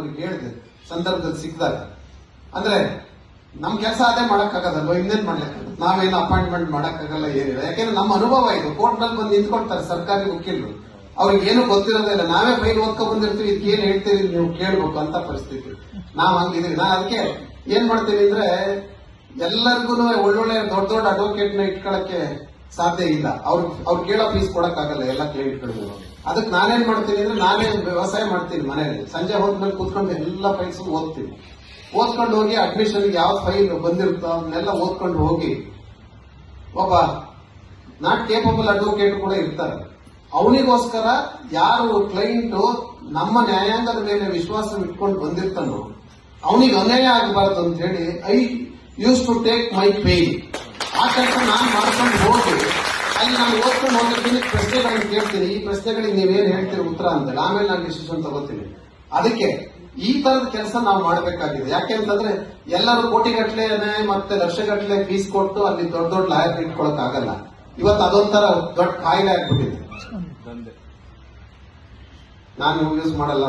ಅವ್ರಿಗೆ ಕೇಳಿದೆ ಸಂದರ್ಭದಲ್ಲಿ ಸಿಕ್ಕಿದಾಗ. ಅಂದ್ರೆ, ನಮ್ ಕೆಲಸ ಅದೇ ಮಾಡಕ್ಕಾಗದಲ್ವ? ಇನ್ನೇನ್ ಮಾಡ್ಲಿಕ್ಕಾಗಲ್ಲ ನಾವೇನು ಅಪಾಯಿಂಟ್ಮೆಂಟ್ ಮಾಡಕ್ಕಾಗಲ್ಲ ಏನಿಲ್ಲ. ಯಾಕೆಂದ್ರೆ ನಮ್ಮ ಅನುಭವ ಇದು. ಕೋರ್ಟ್ನಲ್ಲಿ ಬಂದು ನಿಂತ್ಕೊಳ್ತಾರೆ, ಸರ್ಕಾರಿ ವಕೀಲರು. ಅವ್ರಿಗೆ ಏನು ಗೊತ್ತಿರೋದಿಲ್ಲ ನಾವೇ ಫೈಲ್ ಓದ್ಕೊಂಡ್ ಬಂದಿರ್ತೀವಿ. ಇದಕ್ಕೆ ಏನ್ ಹೇಳ್ತೀರಿ? ನೀವು ಕೇಳ್ಬೇಕು ಅಂತ ಪರಿಸ್ಥಿತಿ. ನಾವ್ ಹಂಗಿದೀವಿ ನಾ ಅದಕ್ಕೆ ಏನ್ ಮಾಡ್ತೀನಿ ಅಂದ್ರೆ ಎಲ್ಲರಿಗೂ ಒಳ್ಳೊಳ್ಳೆ ದೊಡ್ಡ ದೊಡ್ಡ ಅಡ್ವೊಕೇಟ್ನ ಇಟ್ಕೊಳಕ್ಕೆ ಸಾಧ್ಯ ಇಲ್ಲ. ಅವ್ರು ಅವ್ರು ಕೇಳೋ ಫೀಸ್ ಕೊಡಕ್ಕಾಗಲ್ಲ, ಎಲ್ಲ ಕ್ಲೈಂಟ್ಗಳಿಗೂ ಅದಕ್ಕೆ ನಾನೇನ್ ಮಾಡ್ತೀನಿ ಅಂದ್ರೆ ನಾನೇ ವ್ಯವಸಾಯ ಮಾಡ್ತೀನಿ ಮನೆಯಲ್ಲಿ. ಸಂಜೆ ಹೋದ್ಮೇಲೆ ಕೂತ್ಕೊಂಡು ಎಲ್ಲ ಫೈಲ್ಸ್ ಓದ್ತೀನಿ. ಓದ್ಕೊಂಡು ಹೋಗಿ ಅಡ್ಮಿಷನ್ ಯಾವ ಫೈಲ್ ಬಂದಿರುತ್ತೋ ಅದನ್ನೆಲ್ಲ ಓದ್ಕೊಂಡು ಹೋಗಿ ಒಬ್ಬ ನಾಟ್ ಕೇಪಬಲ್ ಅಡ್ವೊಕೇಟ್ ಕೂಡ ಇರ್ತಾರೆ. ಅವನಿಗೋಸ್ಕರ ಯಾರು ಕ್ಲೈಂಟ್ ನಮ್ಮ ನ್ಯಾಯಾಂಗದ ಮೇಲೆ ವಿಶ್ವಾಸ ಇಟ್ಕೊಂಡು ಬಂದಿರ್ತಾನೋ, ಅವನಿಗೆ ಅನ್ಯಾಯ ಆಗಬಾರ್ದು ಅಂತ ಹೇಳಿ, I use to take my pain ಆ ಕೆಲಸ ನಾನು ಮಾಡ್ಕೊಂಡು ಹೋಗ್ತೀನಿ ಅಲ್ಲಿ ನಾನು ಓದ್ಕೊಂಡು ಹೋಗಿರ್ತೀನಿ ಪ್ರಶ್ನೆಗಳನ್ನು ಕೇಳ್ತೀನಿ. ಈ ಪ್ರಶ್ನೆಗಳಿಗೆ ನೀವೇನು ಹೇಳ್ತೀರಿ ಉತ್ತರ ಅಂತೇಳಿ ಆಮೇಲೆ ನಾನು ಡಿಸಿಷನ್ ತಗೋತೀನಿ. ಅದಕ್ಕೆ ಈ ತರದ ಕೆಲಸ ನಾವು ಮಾಡಬೇಕಾಗಿದೆ. ಯಾಕೆ ಅಂತಂದ್ರೆ ಎಲ್ಲರೂ ಕೋಟಿಗಟ್ಟಲೆ ಮತ್ತೆ ಲಕ್ಷಗಟ್ಲೆ ಫೀಸ್ ಕೊಟ್ಟು ಅಲ್ಲಿ ದೊಡ್ಡ ದೊಡ್ಡ ಲಾಯರ್ ಇಟ್ಕೊಳಕ್ ಆಗಲ್ಲ. ಇವತ್ತು ಅದೊಂಥರ ದೊಡ್ಡ ಕಾಯಿಲೆ ಆಗ್ಬಿಟ್ಟಿದೆ. ನಾನು ಯೂಸ್ ಮಾಡಲ್ಲ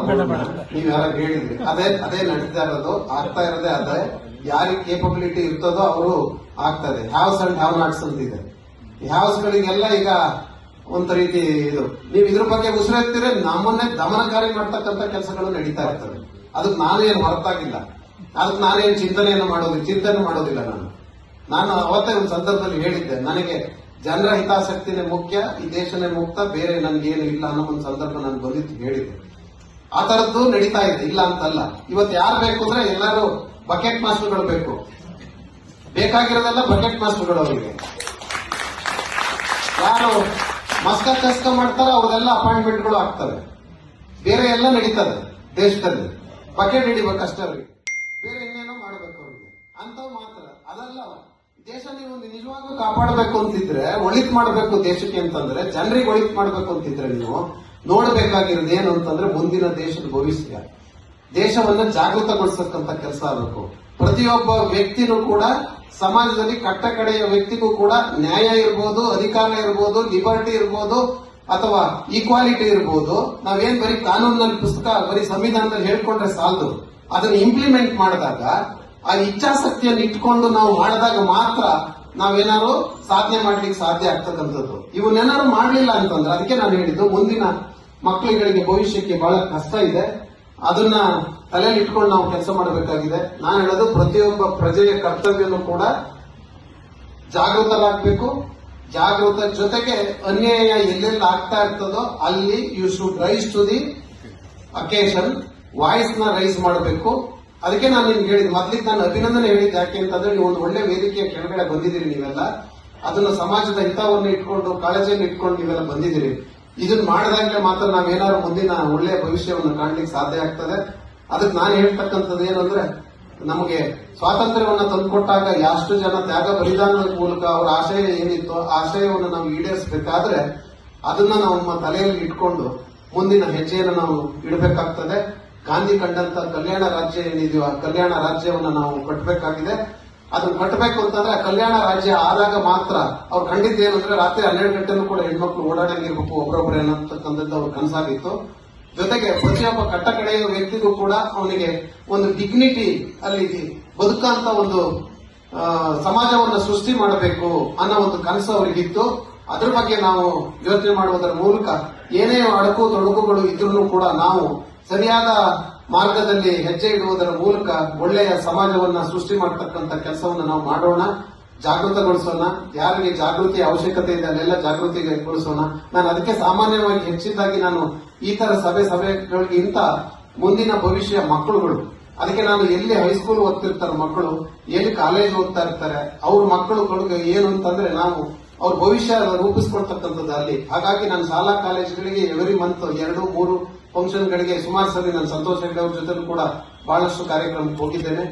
ನೀವ್ ಯಾರು ಹೇಳಿದ್ರಿ. ಅದೇ ಅದೇ ನಡೀತಾ ಇರೋದು ಆಗ್ತಾ ಇರೋದೇ ಅದೇ ಯಾರಿಗೆ ಕೇಪಬಿಲಿಟಿ ಇರ್ತದೋ ಅವರು ಆಗ್ತದೆ. ಹ್ಯಾವ್ಸ್ ಅಂಡ್ ಹ್ಯಾವ್ ನಾಟ್ಸ್ ಅಂತ ಇದೆ ಹ್ಯಾವ್ಸ್ ಗಳಿಗೆಲ್ಲ ಈಗ ಒಂದ್ ರೀತಿ ಇದು. ನೀವು ಇದ್ರ ಬಗ್ಗೆ ಉಸಿರೆತ್ತಿದ್ರೆ ನಮ್ಮನ್ನೇ ದಮನಕಾರಿ ಮಾಡ್ತಕ್ಕಂಥ ಕೆಲಸಗಳು ನಡೀತಾ ಇರ್ತವೆ. ಅದಕ್ಕೆ ನಾನೇನು ಹೊರತಾಗಿಲ್ಲ. ಅದಕ್ಕೆ ನಾನೇನು ಚಿಂತನೆಯನ್ನು ಮಾಡೋದಿಲ್ಲ ಚಿಂತನೆ ಮಾಡೋದಿಲ್ಲ ನಾನು. ನಾನು ಅವತ್ತೇ ಒಂದು ಸಂದರ್ಭದಲ್ಲಿ ಹೇಳಿದ್ದೆ. ನನಗೆ ಜನರ ಹಿತಾಸಕ್ತಿನೇ ಮುಖ್ಯ, ಈ ದೇಶನೇ ಮುಕ್ತ, ಬೇರೆ ನನ್ಗೇನು ಇಲ್ಲ ಅನ್ನೋ ಒಂದು ಸಂದರ್ಭ ನಾನು ಬಂದಿದ್ದು ಹೇಳಿದ್ದೆ. ಆ ತರದ್ದು ನಡೀತಾ ಇದೆ. ಇಲ್ಲ ಅಂತಲ್ಲ. ಇವತ್ತು ಯಾರು ಬೇಕು ಅಂದ್ರೆ ಎಲ್ಲರೂ ಬಕೆಟ್ ಮಾಸ್ಟರ್ಗಳು ಬೇಕು. ಬೇಕಾಗಿರೋದೆಲ್ಲ ಬಕೆಟ್ ಮಾಸ್ಟರ್ಗಳು ಅವರಿಗೆ. ಯಾರು ಮಸ್ಕ ಕಸ್ಕ ಮಾಡ್ತಾರೋ ಅಪಾಯಿಂಟ್‌ಮೆಂಟ್ ಅಪಾಯಿಂಟ್ಮೆಂಟ್ಗಳು ಆಗ್ತವೆ. ಬೇರೆ ಎಲ್ಲ ನಡೀತದೆ ದೇಶದಲ್ಲಿ. ಬಕೆಟ್ ಹಿಡಿಬೇಕಷ್ಟೇ ಅವರಿಗೆ. ಬೇರೆ ಇನ್ನೇನೋ ಮಾಡಬೇಕು ಅವ್ರಿಗೆ. ಅಂತವ್ ಮಾತ್ರ. ಅದಲ್ಲ ದೇಶ ನೀವು ನಿಜವಾಗ್ಲೂ ಕಾಪಾಡಬೇಕು ಅಂತಿದ್ರೆ, ಒಳಿತ್ ಮಾಡಬೇಕು ದೇಶಕ್ಕೆ ಅಂತಂದ್ರೆ, ಜನರಿಗೆ ಒಳಿತ್ ಮಾಡಬೇಕು ಅಂತಿದ್ರೆ ನೀವು ನೋಡಬೇಕಾಗಿರೋದು ಏನು ಅಂತಂದ್ರೆ ಮುಂದಿನ ದೇಶದ ಭವಿಷ್ಯ. ದೇಶವನ್ನ ಜಾಗೃತಗೊಳಿಸತಕ್ಕಂತ ಕೆಲಸ ಆಗಬೇಕು. ಪ್ರತಿಯೊಬ್ಬ ವ್ಯಕ್ತಿನೂ ಕೂಡ ಸಮಾಜದಲ್ಲಿ ಕಟ್ಟ ಕಡೆಯ ವ್ಯಕ್ತಿಗೂ ಕೂಡ ನ್ಯಾಯ ಇರ್ಬೋದು, ಅಧಿಕಾರ ಇರ್ಬೋದು, ಲಿಬರ್ಟಿ ಇರ್ಬೋದು ಅಥವಾ ಈಕ್ವಾಲಿಟಿ ಇರ್ಬೋದು. ನಾವೇನ್ ಬರೀ ಕಾನೂನಿನಲ್ಲಿ ಪುಸ್ತಕ, ಬರೀ ಸಂವಿಧಾನದಲ್ಲಿ ಹೇಳ್ಕೊಂಡ್ರೆ ಸಾಲದು. ಅದನ್ನು ಇಂಪ್ಲಿಮೆಂಟ್ ಮಾಡಿದಾಗ, ಆ ಇಚ್ಛಾಶಕ್ತಿಯನ್ನು ಇಟ್ಕೊಂಡು ನಾವು ಮಾಡಿದಾಗ ಮಾತ್ರ ನಾವೇನಾದ್ರು ಸಾಧನೆ ಮಾಡ್ಲಿಕ್ಕೆ ಸಾಧ್ಯ ಆಗ್ತಕ್ಕಂಥದ್ದು. ಇವನ್ನೇನಾದ್ರು ಮಾಡಲಿಲ್ಲ ಅಂತಂದ್ರೆ, ಅದಕ್ಕೆ ನಾನು ಹೇಳಿದ್ದು, ಮುಂದಿನ ಮಕ್ಕಳುಗಳಿಗೆ ಭವಿಷ್ಯಕ್ಕೆ ಬಹಳ ಕಷ್ಟ ಇದೆ. ಅದನ್ನ ತಲೆಯಲ್ಲಿ ಇಟ್ಕೊಂಡು ನಾವು ಕೆಲಸ ಮಾಡಬೇಕಾಗಿದೆ. ನಾನು ಹೇಳೋದು ಪ್ರತಿಯೊಬ್ಬ ಪ್ರಜೆಯ ಕರ್ತವ್ಯನೂ ಕೂಡ ಜಾಗೃತರಾಗಬೇಕು. ಜಾಗೃತ ಜೊತೆಗೆ ಅನ್ಯಾಯ ಎಲ್ಲೆಲ್ಲಿ ಆಗ್ತಾ ಇರ್ತದೋ ಅಲ್ಲಿ you should rise to the occasion ವಾಯ್ಸ್ನ rise ಮಾಡಬೇಕು. ಅದಕ್ಕೆ ನಾನು ನಿಮ್ಗೆ ಹೇಳಿದ್ ಮೊದಲಿಗೆ ನಾನು ಅಭಿನಂದನೆ ಹೇಳಿದ್ದು ಯಾಕೆ ಅಂತಂದ್ರೆ ನೀವು ಒಂದು ಒಳ್ಳೆ ವೇದಿಕೆಯ ಕೆಳಗಡೆ ಬಂದಿದ್ದೀರಿ ನೀವೆಲ್ಲ. ಅದನ್ನ ಸಮಾಜದ ಹಿತವನ್ನು ಇಟ್ಕೊಂಡು, ಕಾಳಜಿಯನ್ನು ಇಟ್ಕೊಂಡು ನೀವೆಲ್ಲ ಬಂದಿದ್ದೀರಿ. ಇದನ್ನ ಮಾಡಿದಾಗಲೇ ಮಾತ್ರ ನಾವೇನಾದ್ರು ಮುಂದಿನ ಒಳ್ಳೆಯ ಭವಿಷ್ಯವನ್ನು ಕಾಣಲಿಕ್ಕೆ ಸಾಧ್ಯ ಆಗ್ತದೆ. ಅದಕ್ಕೆ ನಾನು ಹೇಳ್ತಕ್ಕಂಥದ್ದು ಏನಂದ್ರೆ ನಮಗೆ ಸ್ವಾತಂತ್ರ್ಯವನ್ನು ತಂದುಕೊಟ್ಟಾಗ ಎಷ್ಟು ಜನ ತ್ಯಾಗ ಬಲಿದಾನದ ಮೂಲಕ ಅವರ ಆಶಯ ಏನಿತ್ತು ಆಶಯವನ್ನು ನಾವು ಈಡೇರಿಸಬೇಕಾದ್ರೆ ಅದನ್ನ ನಾವು ನಮ್ಮ ತಲೆಯಲ್ಲಿ ಇಟ್ಕೊಂಡು ಮುಂದಿನ ಹೆಜ್ಜೆಯನ್ನು ನಾವು ಇಡಬೇಕಾಗ್ತದೆ. ಗಾಂಧಿ ಕಂಡಂತ ಕಲ್ಯಾಣ ರಾಜ್ಯ ಏನಿದೆಯೋ ಆ ಕಲ್ಯಾಣ ರಾಜ್ಯವನ್ನ ನಾವು ಕಟ್ಟಬೇಕಾಗಿದೆ ಅದನ್ನು ಕಟ್ಟಬೇಕು ಅಂತಂದ್ರೆ ಕಲ್ಯಾಣ ರಾಜ್ಯ ಆದಾಗ ಮಾತ್ರ ಅವ್ರು ಖಂಡಿತ ಏನಂದ್ರೆ ರಾತ್ರಿ ಹನ್ನೆರಡು ಗಂಟೆನೂ ಕೂಡ ಹೆಣ್ಮಕ್ಳು ಓಡಾಡಂಗಿರ್ಬೇಕು ಒಬ್ಬರೊಬ್ಬರು ಏನಂತಕ್ಕಂಥದ್ದು ಅವ್ರ ಕನಸಾಗಿತ್ತು. ಜೊತೆಗೆ ಪ್ರತಿಯೊಬ್ಬ ಕಟ್ಟ ಕಡೆಯ ವ್ಯಕ್ತಿಗೂ ಕೂಡ ಅವನಿಗೆ ಒಂದು ಡಿಗ್ನಿಟಿ ಅಲ್ಲಿ ಬದುಕಂತ ಒಂದು ಸಮಾಜವನ್ನು ಸೃಷ್ಟಿ ಮಾಡಬೇಕು ಅನ್ನೋ ಒಂದು ಕನಸು ಅವರಿಗಿತ್ತು. ಅದ್ರ ಬಗ್ಗೆ ನಾವು ಯೋಚನೆ ಮಾಡುವುದರ ಮೂಲಕ ಏನೇ ಅಡಕು ತೊಡಕುಗಳು ಇದ್ರೂ ಕೂಡ ನಾವು ಸರಿಯಾದ ಮಾರ್ಗದಲ್ಲಿ ಹೆಜ್ಜೆ ಇಡುವುದರ ಮೂಲಕ ಒಳ್ಳೆಯ ಸಮಾಜವನ್ನ ಸೃಷ್ಟಿ ಮಾಡತಕ್ಕಂತ ಕೆಲಸವನ್ನು ನಾವು ಮಾಡೋಣ. ಜಾಗೃತಗೊಳಿಸೋಣ, ಯಾರಿಗೆ ಜಾಗೃತಿ ಅವಶ್ಯಕತೆ ಇದೆ ಅಲ್ಲೆಲ್ಲ ಜಾಗೃತಿಗೊಳಿಸೋಣ ನಾನು ಅದಕ್ಕೆ ಸಾಮಾನ್ಯವಾಗಿ ಹೆಚ್ಚಿದ್ದಾಗಿ ನಾನು ಈ ತರ ಸಭೆ ಸಭೆಗಳಿಗಿಂತ ಮುಂದಿನ ಭವಿಷ್ಯ ಮಕ್ಕಳುಗಳು. ಅದಕ್ಕೆ ನಾನು ಎಲ್ಲಿ ಹೈಸ್ಕೂಲ್ ಓದ್ತಿರ್ತಾರೆ ಮಕ್ಕಳು, ಎಲ್ಲಿ ಕಾಲೇಜ್ ಓದ್ತಾ ಇರ್ತಾರೆ, ಅವ್ರ ಕೊಡುಗೆ ಏನು ಅಂತಂದ್ರೆ ನಾವು ಅವ್ರ ಭವಿಷ್ಯ ರೂಪಿಸ್ಕೊಳ್ತಕ್ಕಂಥದ್ದು ಅಲ್ಲಿ. ಹಾಗಾಗಿ ನಾನು ಶಾಲಾ ಕಾಲೇಜುಗಳಿಗೆ ಎವ್ರಿ ಮಂತ್ ಎರಡು, ಮೂರು ಫಂಕ್ಷನ್ ಗಳಿಗೆ ಸುಮಾರು ಸರಿ ನಾನು ಸಂತೋಷ್ ಹೆಗ್ಡೆ ಅವ್ರ ಜೊತೆ ಕೂಡ ಬಹಳಷ್ಟು ಕಾರ್ಯಕ್ರಮಕ್ಕೆ ಹೋಗಿದ್ದೇನೆ.